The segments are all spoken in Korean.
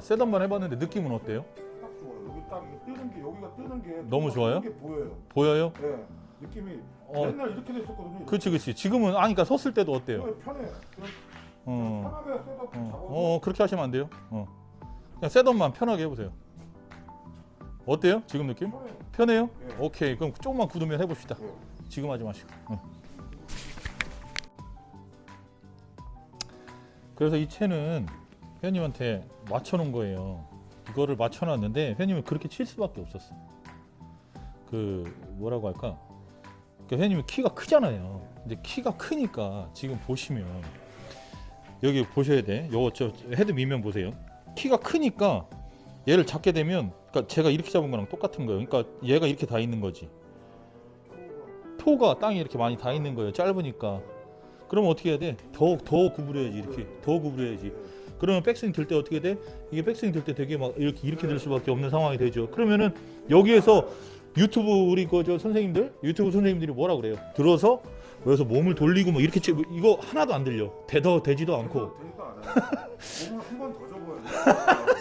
셋업만 해봤는데 느낌은 어때요? 딱 좋아요. 여기 딱 이게 뜨는 게 여기가 뜨는 게 너무 좋아요? 뜨는 게 보여요. 보여요? 네. 느낌이 어. 옛날 이렇게 됐었거든요. 그렇지, 그렇지. 지금은 아니까 섰을 때도 어때요? 네, 편해. 그냥 어, 편하게 셋업 어, 잡아서 어, 그렇게 하시면 안 돼요. 어, 그냥 셋업만 편하게 해보세요. 어때요? 지금 느낌? 편해요. 편해요? 네. 오케이, 그럼 조금만 굳으면 해봅시다. 네. 지금 하지 마시고. 응. 그래서 이 채는 회원님한테 맞춰놓은 거예요. 이거를 맞춰놨는데 회원님은 그렇게 칠 수밖에 없었어. 그 뭐라고 할까? 그 회원님이 키가 크잖아요. 근데 키가 크니까 지금 보시면 여기 보셔야 돼. 요거 저 헤드 밑면 보세요. 키가 크니까 얘를 잡게 되면 그러니까 제가 이렇게 잡은 거랑 똑같은 거예요. 그러니까 얘가 이렇게 다 있는 거지. 토가 땅에 이렇게 많이 다 있는 거예요. 짧으니까. 그러면 어떻게 해야 돼? 더, 더 구부려야지, 이렇게. 더 구부려야지. 그러면 백스윙 들 때 어떻게 돼? 이게 백스윙 들 때 되게 막 이렇게, 이렇게 될 수밖에 없는 상황이 되죠. 그러면은 여기에서 유튜브 우리 그저 선생님들, 유튜브 선생님들이 뭐라 그래요? 들어서 여기서 몸을 돌리고 뭐 이렇게 치 이거 하나도 안 들려. 되더 되지도 않고. 몸을 한 번 더 접어야 돼.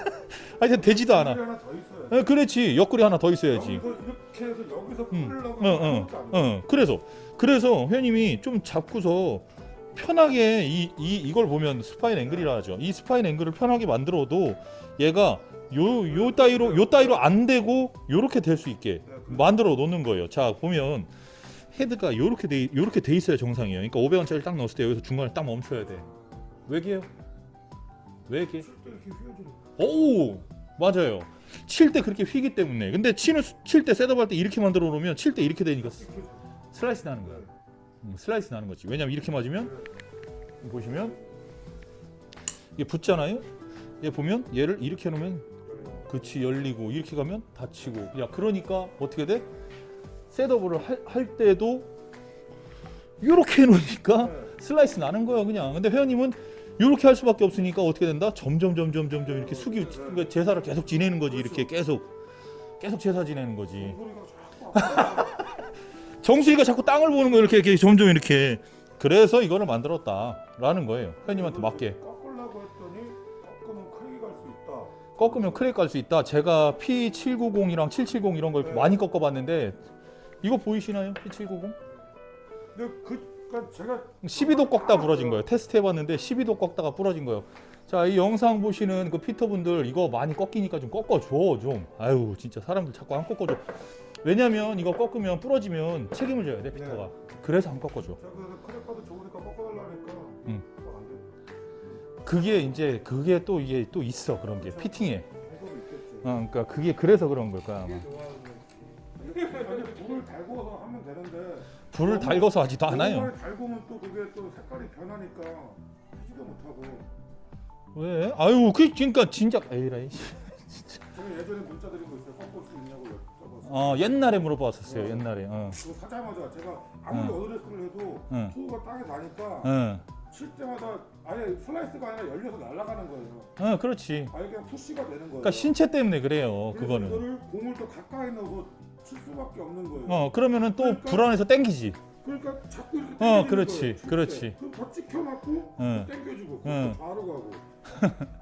하여튼 되지도 않아. 하나 더 있어야 돼. 어, 그렇지. 옆구리 하나 더 있어야지. 여기서 이렇게 해서 여기서 응, 풀려고 어, 어, 어. 그래서 그래서 회원님이 좀 잡고서 편하게 이, 이 이걸 보면 스파인 앵글이라 하죠. 이 스파인 앵글을 편하게 만들어도 얘가 요 요 따위로 요 따위로 안 되고 요렇게 될 수 있게 만들어 놓는 거예요. 자 보면 헤드가 요렇게 돼 요렇게 돼 있어야 정상이에요. 그러니까 500원짜리 딱 넣었을 때 여기서 중간에 딱 멈춰야 돼. 이렇게 휘어지는 오 맞아요. 칠 때 그렇게 휘기 때문에. 근데 치는 칠때 셋업할 때 이렇게 만들어 놓으면 칠 때 이렇게 되니까 스- 슬라이스 나는 거야. 음, 슬라이스 나는 거지. 왜냐면 이렇게 맞으면 보시면 이게 붙잖아요. 얘 보면 얘를 이렇게 해놓으면 그치 열리고 이렇게 가면 닫히고. 야 그러니까 어떻게 돼? 셋업을 할, 할 때도 이렇게 해놓으니까 네. 슬라이스 나는 거야 그냥. 근데 회원님은 이렇게 할 수밖에 없으니까 어떻게 된다? 점점 점점 점점 이렇게 숙이 그러니까 제사를 계속 지내는 거지 이렇게 계속 계속 제사 지내는 거지. 소리가 자꾸 안 정수리가 자꾸 땅을 보는 거 이렇게, 이렇게 점점 이렇게. 그래서 이거를 만들었다라는 거예요. 회원님한테 맞게. 꺾으려고 했더니 꺾으면 크게 갈 수 있다. 꺾으면 크랙 갈수 있다. 제가 P790이랑 770 이런 걸 네. 많이 꺾어봤는데 이거 보이시나요? P790? 근데 그 그러니까 제가 12도 꺾다 부러진 거예요. 테스트 해봤는데 12도 꺾다가 부러진 거예요. 자, 이 영상 보시는 그 피터분들 이거 많이 꺾이니까 좀 꺾어줘 좀. 아유, 진짜 사람들 자꾸 안 꺾어줘. 왜냐면 이거 꺾으면 부러지면 책임을 져야 돼 피터가. 그래서 안 꺾어줘. 그래서 크랙파도 좋으니까 꺾어달라니까 응. 돼. 그게 이제 그게 또 이게 또 있어 그런 게 피팅에. 어, 그러니까 그게 그래서 그런 걸까 아마. 불을 달궈서 하면 되는데 불을 달궈서 하지도 않아요. 많이 달구면 또 그게 또 색깔이 변하니까 하지도 못하고 왜? 아유, 그 그러니까 진짜 에이라이. 제가 예전에 문자 드린 거 있어요 꺾을 수 있냐고 여쭤봐서 어, 옛날에 물어봤었어요. 옛날에. 어. 그거 사자마자 제가 아무리 응. 어드레스를 해도 응. 투구가 땅에 닿으니까 응. 칠 때마다 아예 슬라이스가 아니라 열려서 날아가는 거예요 어, 그렇지. 아예 그냥 푸시가 되는 거예요 그러니까 신체 때문에 그래요. 그래서 그거는. 이거를 공을 또 가까이 넣어서 칠 수밖에 없는 거예요 어, 그러면은 또 그러니까- 불안해서 땡기지. 그러니까 자꾸 이렇게 어, 그렇지, 거예요. 그렇지. 그럼 더 찍혀갖고 응. 당겨주고 응. 또 바로 가고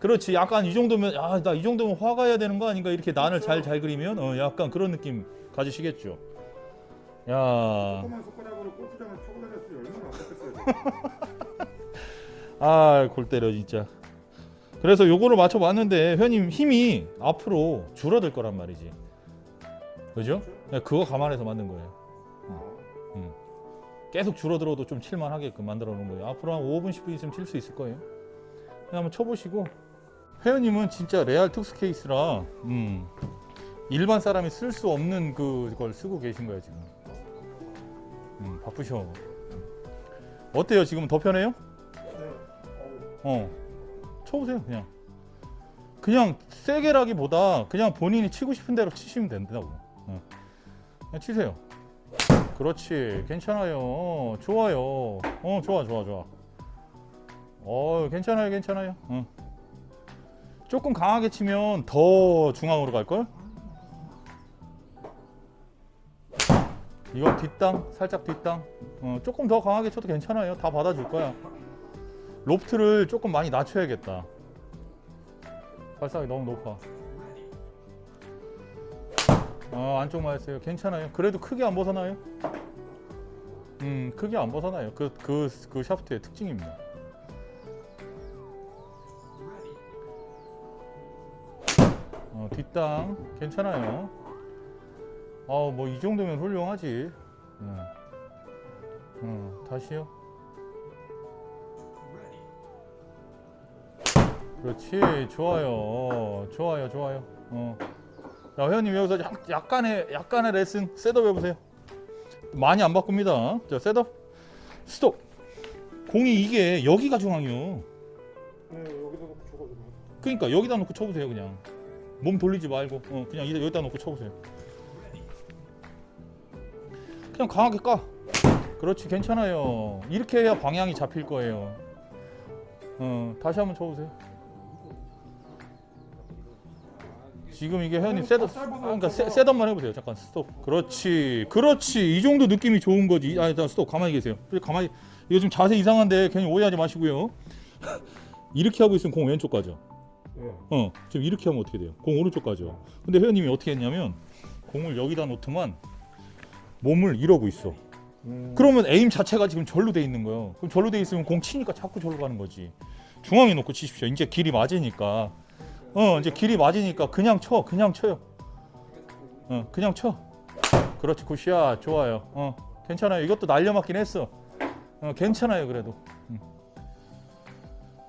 그렇지. 약간 이 정도면 아, 나이 정도면 화가 해야 되는 거 아닌가 이렇게 난을 잘 잘 그리면 어, 약간 그런 느낌 가지시겠죠. 야. 조그만 손가락으로 골프장을 타고 다녔으면 얼마나 아팠겠어요 아, 골 때려 진짜. 그래서 요거를 맞춰 봤는데 회원님 힘이 앞으로 줄어들 거란 말이지. 그죠? 네, 그거 감안해서 만든 거예요. 음. 계속 줄어들어도 좀 칠만 하게끔 만들어 놓은 거예요. 앞으로 한 5분 10분 있으면 칠 수 있을 거예요. 그냥 한번 쳐보시고 회원님은 진짜 레알 특수 케이스라 음, 일반 사람이 쓸 수 없는 그걸 쓰고 계신 거예요 지금. 음, 바쁘셔. 어때요 지금 더 편해요? 네. 어, 쳐보세요 그냥. 그냥 세게라기보다 그냥 본인이 치고 싶은 대로 치시면 된다고. 어. 그냥 치세요. 그렇지, 괜찮아요. 좋아요. 어, 좋아, 좋아, 좋아. 어, 괜찮아요, 괜찮아요. 어. 조금 강하게 치면 더 중앙으로 갈 걸? 이거 뒷땅 살짝 뒷땅 어, 조금 더 강하게 쳐도 괜찮아요 다 받아줄 거야 로프트를 조금 많이 낮춰야겠다 발사각이 너무 높아 어, 안쪽 맞았어요. 괜찮아요. 그래도 크게 안 벗어나요? 음 크게 안 벗어나요. 그, 그, 그 샤프트의 특징입니다. 어, 뒷땅 괜찮아요. 어 뭐 이 정도면 훌륭하지. 음. 음, 다시요. 그렇지. 좋아요. 좋아요 좋아요. 어. 자 회원님 여기서 약, 약간의 약간의 레슨 셋업 해보세요. 많이 안 바꿉니다. 자 셋업. 스톱. 공이 이게 여기가 중앙이요. 네 여기다 놓고 쳐가지고. 그러니까 여기다 놓고 쳐보세요 그냥. 몸 돌리지 말고. 어, 그냥 이- 여기다 놓고 쳐보세요. 그냥 강하게 까. 그렇지 괜찮아요. 이렇게 해야 방향이 잡힐 거예요. 어, 다시 한번 쳐보세요 지금 이게 회원님 셋업 아, 그러니까 셋- 셋업만 해보세요 잠깐 스톱 그렇지 그렇지 이 정도 느낌이 좋은 거지 아 일단 스톱 가만히 계세요 가만히 이거 좀 자세 이상한데 괜히 오해하지 마시고요 이렇게 하고 있으면 공 왼쪽 가죠 예. 어, 지금 이렇게 하면 어떻게 돼요? 공 오른쪽 가죠. 근데 회원님이 어떻게 했냐면 공을 여기다 놓더만 몸을 이러고 있어. 음. 그러면 에임 자체가 지금 절로 돼 있는 거예요. 그럼 절로 돼 있으면 공 치니까 자꾸 절로 가는 거지. 중앙에 놓고 치십시오. 이제 길이 맞으니까. 어, 이제 길이 맞으니까 그냥 쳐, 그냥 쳐요. 어, 그냥 쳐. 그렇지, 굿샷, 좋아요. 어, 괜찮아요. 이것도 날려맞긴 했어. 어, 괜찮아요, 그래도. 음.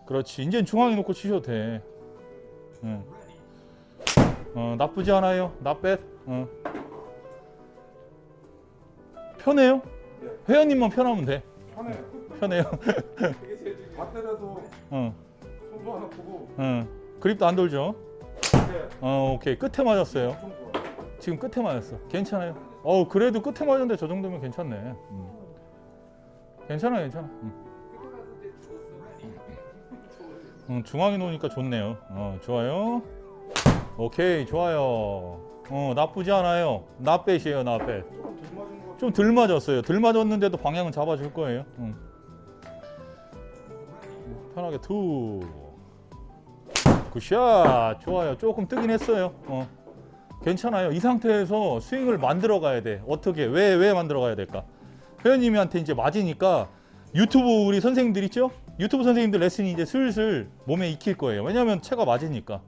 그렇지, 이제 중앙에 놓고 치셔도 돼. 응. 어, 나쁘지 않아요. 나빼. 어. 편해요? 회원님만 편하면 돼. 편해. 편해요. 맞더라도 어, 손도 하나 보고. 어. 그립도 안 돌죠? 네. 어, 오케이. 끝에 맞았어요. 지금 끝에 맞았어. 괜찮아요. 어, 그래도 끝에 맞았는데 저 정도면 괜찮네. 음. 괜찮아, 괜찮아. 음. 음, 중앙에 놓으니까 좋네요. 어, 좋아요. 오케이, 좋아요. 어, 나쁘지 않아요. 나빼시에요, 나빼. 좀 덜 맞았어요. 덜 맞았는데도 방향은 잡아줄 거예요. 응. 편하게 투. 굿샷. 좋아요. 조금 뜨긴 했어요. 어. 괜찮아요. 이 상태에서 스윙을 만들어 가야 돼. 어떻게? 왜, 왜 만들어 가야 될까? 회원님한테 이제 맞으니까 유튜브 우리 선생님들 있죠? 유튜브 선생님들 레슨이 이제 슬슬 몸에 익힐 거예요. 왜냐면 채가 맞으니까.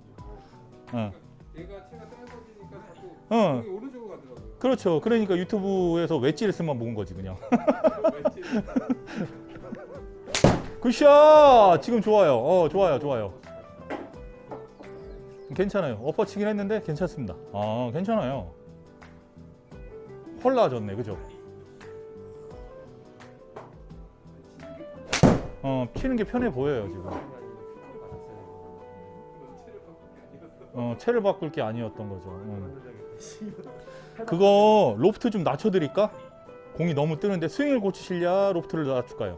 어. 얘가 체가 짧아지니까 자꾸 어. 여기 오른쪽으로 가더라고요. 그렇죠. 그러니까 유튜브에서 웨지 레슨만 먹은 거지, 그냥. 굿샷! 지금 좋아요. 어, 좋아요, 좋아요. 괜찮아요. 엎어치긴 했는데 괜찮습니다. 아, 괜찮아요. 헐 나아졌네, 그죠? 어, 치는 게 편해 보여요, 지금. 어, 채를 바꿀 게 아니었던 거죠. 음. 그거 로프트 좀 낮춰 드릴까? 공이 너무 뜨는데 스윙을 고치실랴? 로프트를 낮출까요?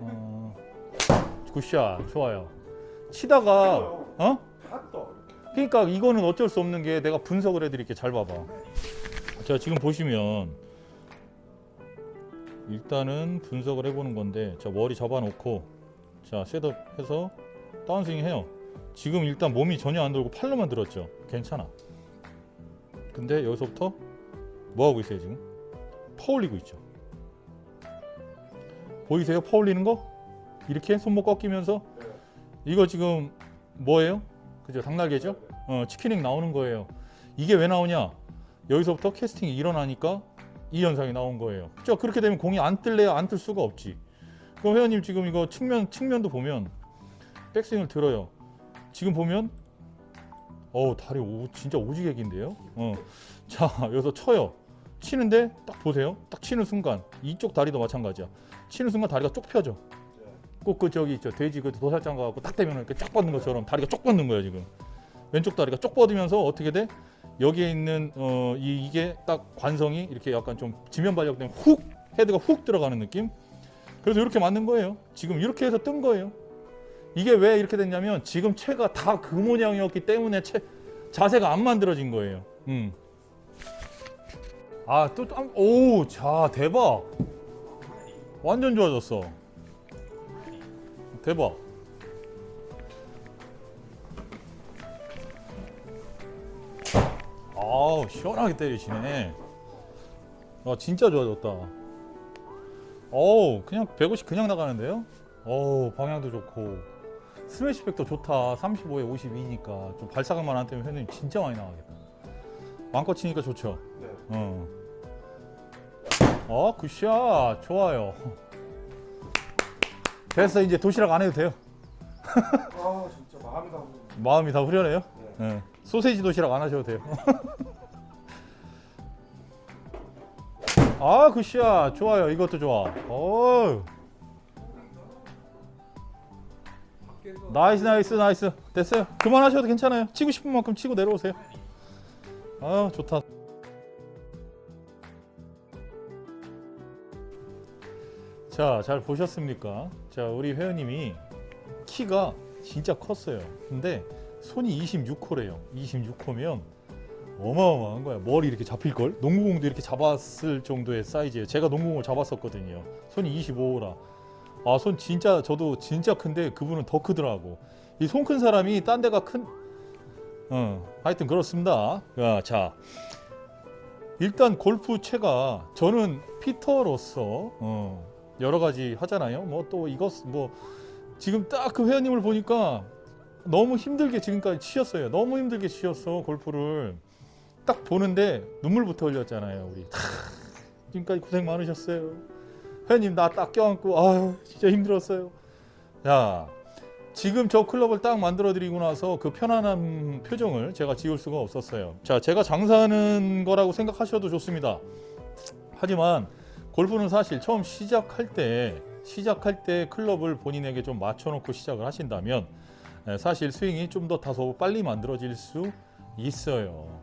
어, 굿샷 좋아요. 치다가 어? 그러니까 이거는 어쩔 수 없는 게 내가 분석을 해드릴게 잘 봐봐. 자 지금 보시면 일단은 분석을 해보는 건데 자 머리 잡아놓고 자 셋업해서 다운스윙 해요. 지금 일단 몸이 전혀 안 돌고 팔로만 들었죠. 괜찮아. 근데 여기서부터 뭐 하고 있어요 지금? 퍼올리고 있죠. 보이세요? 퍼올리는 거? 이렇게 손목 꺾이면서 이거 지금 뭐예요? 그죠? 닭날개죠? 어, 치킨링 나오는 거예요. 이게 왜 나오냐? 여기서부터 캐스팅이 일어나니까 이 현상이 나온 거예요. 그죠? 그렇게 되면 공이 안 뜰래야 안 뜰 수가 없지. 그럼 회원님 지금 이거 측면 측면도 보면 백스윙을 들어요. 지금 보면 어우 다리 오, 진짜 오지게 긴데요. 어. 자 여기서 쳐요. 치는데 딱 보세요. 딱 치는 순간 이쪽 다리도 마찬가지야. 치는 순간 다리가 쭉 펴져. 꼭 그 저기 있죠 돼지 그 도살장 가갖고 딱 대면 이렇게 쫙 뻗는 것처럼 다리가 쭉 뻗는 거야 지금 왼쪽 다리가 쭉 뻗으면서 어떻게 돼 여기에 있는 어 이, 이게 딱 관성이 이렇게 약간 좀 지면 발력 때문에 훅 헤드가 훅 들어가는 느낌 그래서 이렇게 맞는 거예요 지금 이렇게 해서 뜬 거예요 이게 왜 이렇게 됐냐면 지금 채가 다 그 모양이었기 때문에 채 자세가 안 만들어진 거예요. 음. 아, 또, 또, 오, 자, 대박. 완전 좋아졌어. 대박. 아우, 시원하게 때리시네. 아, 진짜 좋아졌다. 어우, 그냥 150 그냥 나가는데요? 어우, 방향도 좋고. 스매시백도 좋다. 35에 52니까. 좀 발사각만 안 때문에 회원님 진짜 많이 나가겠다. 마음껏 치니까 좋죠? 네. 어. 어, 굿샷. 좋아요. 됐어. 이제 도시락 안 해도 돼요. 아 진짜 마음이 다. 마음이 다 후련해요? 네. 예. 소세지 도시락 안 하셔도 돼요. 아, 굿샷. 좋아요. 이것도 좋아. 어 밖에서 나이스, 나이스, 나이스. 됐어요. 그만하셔도 괜찮아요. 치고 싶은 만큼 치고 내려오세요. 아, 좋다. 자, 잘 보셨습니까? 자, 우리 회원님이 키가 진짜 컸어요. 근데 손이 26호래요. 26호면 어마어마한 거야. 머리 이렇게 잡힐 걸? 농구공도 이렇게 잡았을 정도의 사이즈예요. 제가 농구공을 잡았었거든요. 손이 25호라. 아, 손 진짜 저도 진짜 큰데 그분은 더 크더라고. 이 손 큰 사람이 딴 데가 큰 어, 하여튼 그렇습니다. 야, 자. 일단 골프 채가 저는 피터로서 어, 여러 가지 하잖아요. 뭐 또 이것 뭐 지금 딱 그 회원님을 보니까 너무 힘들게 지금까지 치셨어요. 너무 힘들게 치셨어 골프를 딱 보는데 눈물부터 흘렸잖아요. 우리 다 지금까지 고생 많으셨어요. 회원님 나 딱 껴안고 아유 진짜 힘들었어요. 야 지금 저 클럽을 딱 만들어 드리고 나서 그 편안한 표정을 제가 지울 수가 없었어요. 자 제가 장사하는 거라고 생각하셔도 좋습니다. 하지만 골프는 사실 처음 시작할 때 시작할 때 클럽을 본인에게 좀 맞춰놓고 시작을 하신다면 에, 사실 스윙이 좀 더 다소 빨리 만들어질 수 있어요.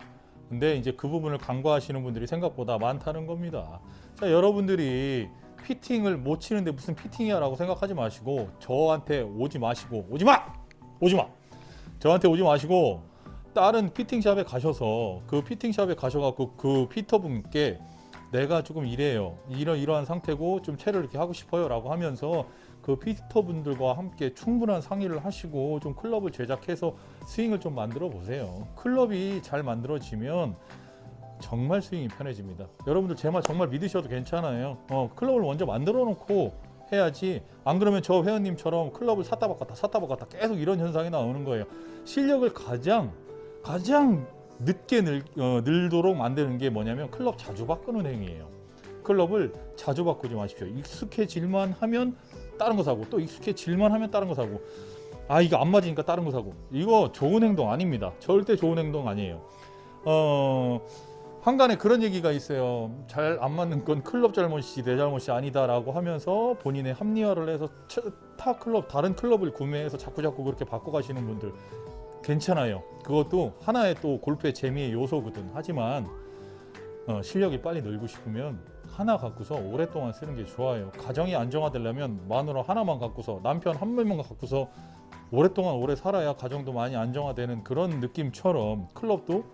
근데 이제 그 부분을 간과하시는 분들이 생각보다 많다는 겁니다. 자, 여러분들이 피팅을 못 치는데 무슨 피팅이야 라고 생각하지 마시고 저한테 오지 마시고 오지 마! 오지 마! 저한테 오지 마시고 다른 피팅샵에 가셔서 그 피팅샵에 가셔갖고 그 피터분께 내가 조금 이래요. 이런 이러한 상태고 좀 채를 이렇게 하고 싶어요라고 하면서 그 피터분들과 함께 충분한 상의를 하시고 좀 클럽을 제작해서 스윙을 좀 만들어 보세요. 클럽이 잘 만들어지면 정말 스윙이 편해집니다. 여러분들 제 말 정말 믿으셔도 괜찮아요. 어, 클럽을 먼저 만들어 놓고 해야지 안 그러면 저 회원님처럼 클럽을 샀다 바꿨다 샀다 바꿨다 계속 이런 현상이 나오는 거예요. 실력을 가장 가장 늦게 늘, 어, 늘도록 만드는 게 뭐냐면 클럽 자주 바꾸는 행위예요. 클럽을 자주 바꾸지 마십시오. 익숙해질만 하면 다른 거 사고 또 익숙해질만 하면 다른 거 사고 아 이거 안 맞으니까 다른 거 사고 이거 좋은 행동 아닙니다. 절대 좋은 행동 아니에요. 어 한간에 그런 얘기가 있어요. 잘 안 맞는 건 클럽 잘못이지 내 잘못이 아니다라고 하면서 본인의 합리화를 해서 차- 타 클럽 다른 클럽을 구매해서 자꾸 자꾸 그렇게 바꿔 가시는 분들 괜찮아요. 그것도 하나의 또 골프의 재미의 요소거든. 하지만 어, 실력이 빨리 늘고 싶으면 하나 갖고서 오랫동안 쓰는 게 좋아요. 가정이 안정화되려면 마누라 하나만 갖고서 남편 한 명만 갖고서 오랫동안 오래 살아야 가정도 많이 안정화되는 그런 느낌처럼 클럽도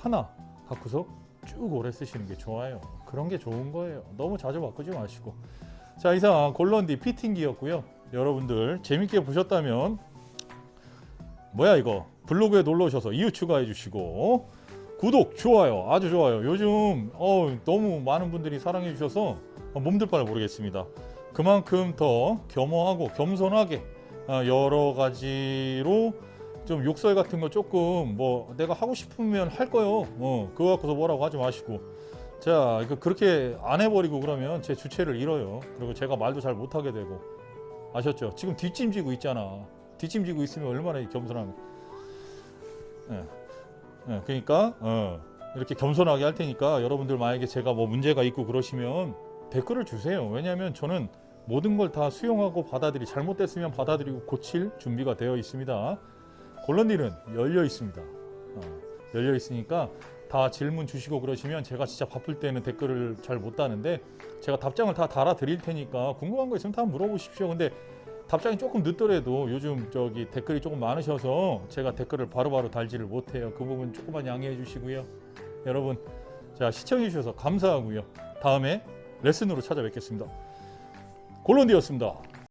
하나 갖고서 쭉 오래 쓰시는 게 좋아요. 그런 게 좋은 거예요. 너무 자주 바꾸지 마시고. 자 이상 골런디 피팅기였고요. 여러분들 재밌게 보셨다면 뭐야 이거? 블로그에 놀러 오셔서 이웃 추가해 주시고 구독 좋아요 아주 좋아요. 요즘 어, 너무 많은 분들이 사랑해 주셔서 몸들 바를 모르겠습니다. 그만큼 더 겸허하고 겸손하게 어, 여러 가지로 좀 욕설 같은 거 조금 뭐 내가 하고 싶으면 할 거요. 어, 그거 갖고서 뭐라고 하지 마시고. 자 그렇게 안 해버리고 그러면 제 주체를 잃어요. 그리고 제가 말도 잘 못하게 되고. 아셨죠? 지금 뒷짐지고 있잖아 뒷짐지고 있으면 얼마나 겸손하면 예. 예, 그러니까 어, 이렇게 겸손하게 할 테니까 여러분들 만약에 제가 뭐 문제가 있고 그러시면 댓글을 주세요. 왜냐하면 저는 모든 걸 다 수용하고 받아들이 잘못됐으면 받아들이고 고칠 준비가 되어 있습니다. 골런일은 열려 있습니다. 어, 열려 있으니까 다 질문 주시고 그러시면 제가 진짜 바쁠 때는 댓글을 잘 못 다는데 제가 답장을 다 달아 드릴 테니까 궁금한 거 있으면 다 물어보십시오. 근데 답장이 조금 늦더라도 요즘 저기 댓글이 조금 많으셔서 제가 댓글을 바로 바로 달지를 못해요. 그 부분 조금만 양해해 주시고요. 여러분, 자 시청해 주셔서 감사하고요. 다음에 레슨으로 찾아뵙겠습니다. 골론디였습니다.